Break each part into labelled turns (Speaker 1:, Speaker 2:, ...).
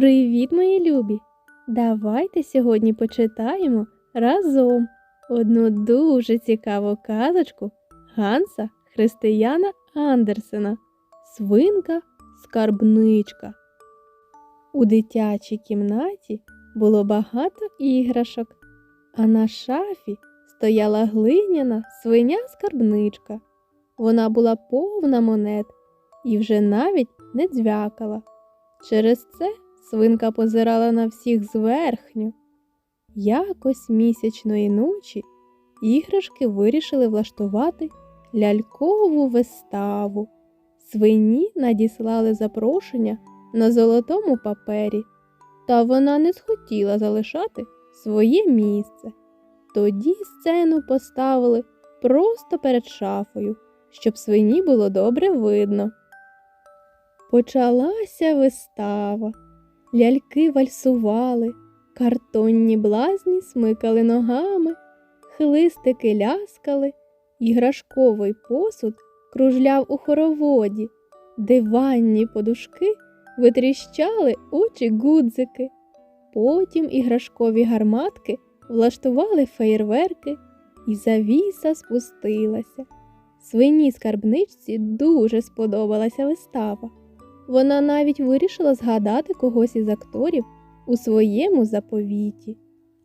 Speaker 1: Привіт, мої любі! Давайте сьогодні почитаємо разом одну дуже цікаву казочку Ганса Християна Андерсена Свинка скарбничка. У дитячій кімнаті було багато іграшок, а на шафі стояла глиняна свиня скарбничка. Вона була повна монет і вже навіть не дзвякала. Через це свинка позирала на всіх зверхню. Якось місячної ночі іграшки вирішили влаштувати лялькову виставу. Свині надіслали запрошення на золотому папері, та вона не схотіла залишати своє місце. Тоді сцену поставили просто перед шафою, щоб свині було добре видно. Почалася вистава. Ляльки вальсували, картонні блазні смикали ногами, хлистики ляскали, іграшковий посуд кружляв у хороводі, диванні подушки витріщали очі гудзики. Потім іграшкові гарматки влаштували феєрверки, і завіса спустилася. Свині скарбничці дуже сподобалася вистава. Вона навіть вирішила згадати когось із акторів у своєму заповіті,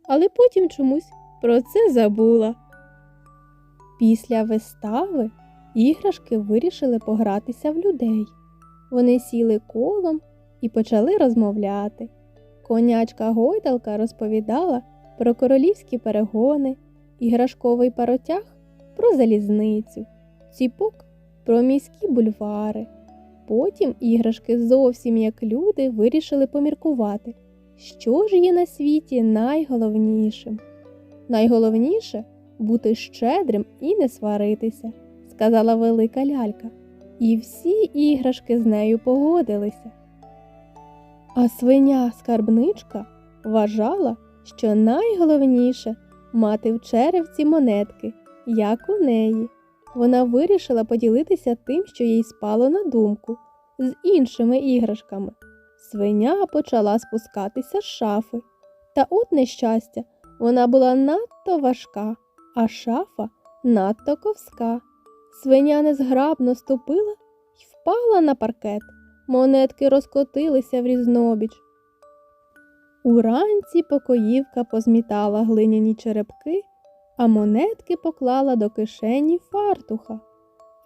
Speaker 1: але потім чомусь про це забула. Після вистави іграшки вирішили погратися в людей. Вони сіли колом і почали розмовляти. Конячка гойдалка розповідала про королівські перегони, іграшковий паротяг про залізницю, ціпок про міські бульвари. Потім іграшки зовсім як люди вирішили поміркувати, що ж є на світі найголовнішим. Найголовніше бути щедрим і не сваритися, сказала велика лялька, і всі іграшки з нею погодилися. А свиня скарбничка вважала, що найголовніше мати в черевці монетки, як у неї. Вона вирішила поділитися тим, що їй спало на думку, з іншими іграшками. Свиня почала спускатися з шафи. Та от нещастя, вона була надто важка, а шафа надто ковська. Свиня незграбно ступила й впала на паркет. Монетки розкотилися в різнобіч. Уранці покоївка позмітала глиняні черепки а монетки поклала до кишені фартуха.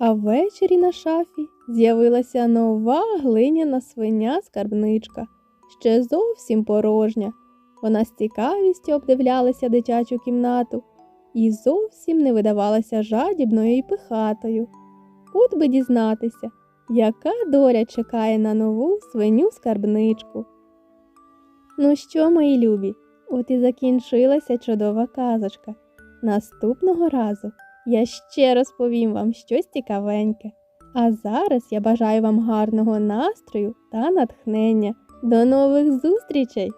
Speaker 1: А ввечері на шафі з'явилася нова глиняна свиня скарбничка, ще зовсім порожня. Вона з цікавістю обдивлялася дитячу кімнату і зовсім не видавалася жадібною і пихатою. От би дізнатися, яка доля чекає на нову свиню скарбничку. Ну що, мої любі, от і закінчилася чудова казочка. Наступного разу я ще розповім вам щось цікавеньке. А зараз я бажаю вам гарного настрою та натхнення. До нових зустрічей!